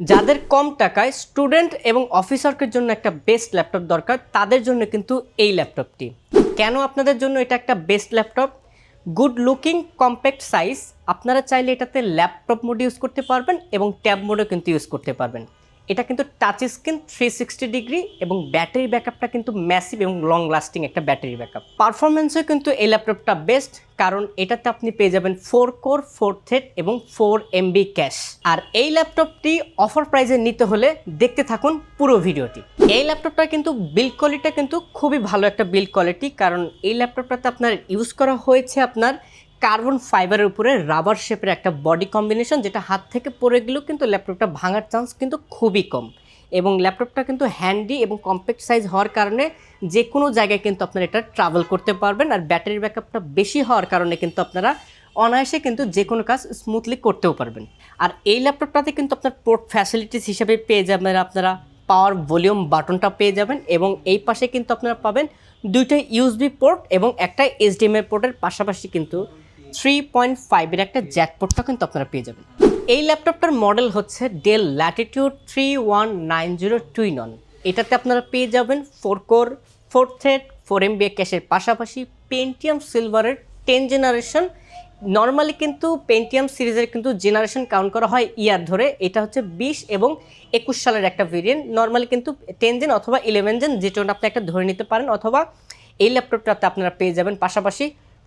যাদের কম টাকায় স্টুডেন্ট এবং অফিসারকের জন্য একটা বেস্ট ল্যাপটপ দরকার, তাদের জন্য কিন্তু এই ল্যাপটপটি। কেন আপনাদের জন্য এটা একটা best laptop? Good looking, compact size, আপনারা চাইলে এটাতে ল্যাপটপ মোড ইউজ করতে পারবেন এবং ট্যাব মোডও কিন্তু ইউজ করতে পারবেন। এটা কিন্তু touch screen three sixty degree এবং ব্যাটারি ব্যাকআপটা কিন্তু ম্যাসিভ এবং লং লাস্টিং একটা ব্যাটারি ব্যাকআপ পারফরমেন্সও কিন্তু এই ল্যাপটপটা বেস্ট কারণ এটাতে আপনি পেয়ে যাবেন ফোর কোর ফোর থ্রেড এবং ফোর এমবি ক্যাশ আর এই ল্যাপটপটি অফার প্রাইজে নিতে হলে দেখতে থাকুন পুরো ভিডিওটি। এই ল্যাপটপটা কিন্তু বিল্ড কোয়ালিটিটা কিন্তু খুবই ভালো একটা বিল্ড কোয়ালিটি কারণ এই ল্যাপটপটাতে আপনার ইউজ করা হয়েছে আপনার কার্বন ফাইবারের উপরে রাবার শেপের একটা বডি কম্বিনেশন যেটা হাত থেকে পড়ে গেলেও কিন্তু ল্যাপটপটা ভাঙার চান্স কিন্তু খুবই কম। এবং ল্যাপটপটা কিন্তু হ্যান্ডি এবং কম্প্যাক্ট সাইজ হওয়ার কারণে যে কোনো জায়গায় কিন্তু আপনারা এটা ট্রাভেল করতে পারবেন আর ব্যাটারি ব্যাকআপটা বেশি হওয়ার কারণে কিন্তু আপনারা অনায়াসে কিন্তু যে কোনো কাজ স্মুথলি করতেও পারবেন। আর এই ল্যাপটপটাতে কিন্তু আপনার পোর্ট ফ্যাসিলিটিস হিসাবে পেয়ে যাবেন আপনারা পাওয়ার ভলিউম বাটনটা পেয়ে যাবেন এবং এই পাশে কিন্তু আপনারা পাবেন দুইটা ইউএসবি পোর্ট এবং একটা এইচডিএমআই পোর্টের পাশাপাশি কিন্তু থ্রি পয়েন্ট ফাইভের একটা জ্যাক পোর্টটা কিন্তু আপনারা পেয়ে যাবেন। এই ল্যাপটপটার মডেল হচ্ছে Dell Latitude three one nine zero two in one এটাতে আপনারা পেয়ে যাবেন four core four thread four MB ক্যাশের পাশাপাশি পেন্টিয়াম সিলভারের টেন জেনারেশন নর্মালি কিন্তু পেন্টিয়াম সিরিজের কিন্তু জেনারেশন কাউন্ট করা হয় ইয়ার ধরে। এটা হচ্ছে বিশ এবং একুশ সালের একটা ভেরিয়েন্ট নর্মালি কিন্তু টেন জেন অথবা ইলেভেন জেন যেটা আপনি একটা ধরে নিতে পারেন অথবা এই ল্যাপটপটাতে আপনারা পেয়ে যাবেন। পাশাপাশি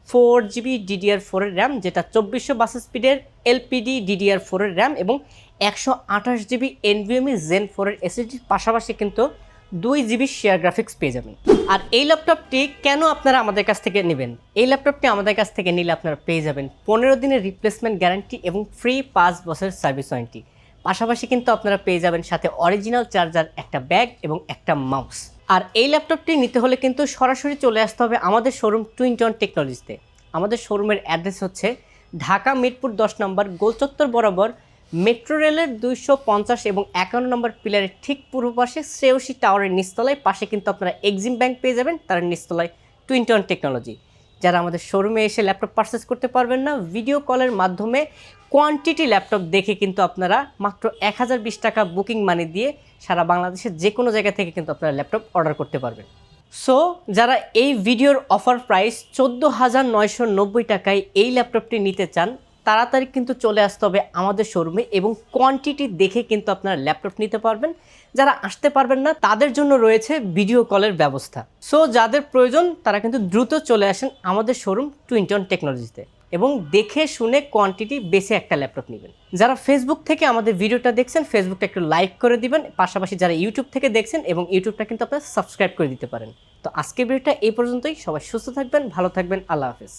ফোর জিবি ডিডিআর ফোরের র্যাম যেটা চব্বিশশো বাস স্পিডের এলপিডি ডিডিআর ফোরের র্যাম এবং একশো আঠাশ জিবি এনভিএমই জেন ফোরের এসএসডির পাশাপাশি কিন্তু দুই জিবি শেয়ার গ্রাফিক্স পেয়ে যাবেন। আর এই ল্যাপটপটি কেন আপনারা আমাদের কাছ থেকে নেবেন? এই ল্যাপটপটি আমাদের কাছ থেকে নিলে আপনারা পেয়ে যাবেন পনেরো দিনের রিপ্লেসমেন্ট গ্যারান্টি এবং ফ্রি পাঁচ বছরের সার্ভিস ওয়ারেন্টি পাশাপাশি কিন্তু আপনারা পেয়ে যাবেন সাথে অরিজিনাল চার্জার একটা ব্যাগ এবং একটা মাউস আর এই ল্যাপটপটি নিতে হলে কিন্তু সরাসরি চলে আসতে হবে আমাদের শোরুম টুইনটন টেকনোলজিতে আমাদের শোরুমের অ্যাড্রেস হচ্ছে ঢাকা মিরপুর দশ নম্বর গোলচত্বর বরাবর মেট্রো রেলের দুইশো পঞ্চাশ এবং একান্ন নম্বর পিলারের ঠিক পূর্ব পাশে শ্রেয়সী টাওয়ারের নিচতলায়। পাশে কিন্তু আপনারা এক্সিম ব্যাংক পেয়ে যাবেন, তার নিচতলায় টুইনটন টেকনোলজি যারা আমাদের শোরুমে এসে ল্যাপটপ পারচেস করতে পারবেন না ভিডিও কলের মাধ্যমে কোয়ান্টিটি ল্যাপটপ দেখে কিন্তু আপনারা মাত্র এক হাজার বিশ টাকা বুকিং মানি দিয়ে সারা বাংলাদেশের যে কোনো জায়গা থেকে কিন্তু আপনারা ল্যাপটপ অর্ডার করতে পারবেন। সো যারা এই ভিডিওর অফার প্রাইস চোদ্দ হাজার নয়শো নব্বই টাকায় এই ল্যাপটপটি নিতে চান, তাড়াতাড়ি কিন্তু চলে আসতে হবে আমাদের শোরুমে এবং কোয়ান্টিটি দেখে কিন্তু আপনারা ল্যাপটপ নিতে পারবেন। যারা আসতে পারবেন না, তাদের জন্য রয়েছে ভিডিও কলের ব্যবস্থা। সো যাদের প্রয়োজন, তারা কিন্তু দ্রুত চলে আসেন আমাদের শোরুম টুইন্টন টেকনোলজিতে এবং দেখে শুনে কোয়ান্টিটি বেশি একটা ল্যাপটপ নেবেন। যারা ফেসবুক থেকে আমাদের ভিডিওটা দেখছেন ফেসবুকটা একটু লাইক করে দিবেন, পাশাপাশি যারা ইউটিউব থেকে দেখছেন এবং ইউটিউবটা কিন্তু আপনারা সাবস্ক্রাইব করে দিতে পারেন। তো আজকের ভিডিওটা এই পর্যন্তই। সবাই সুস্থ থাকবেন, ভালো থাকবেন, আল্লাহ হাফেজ।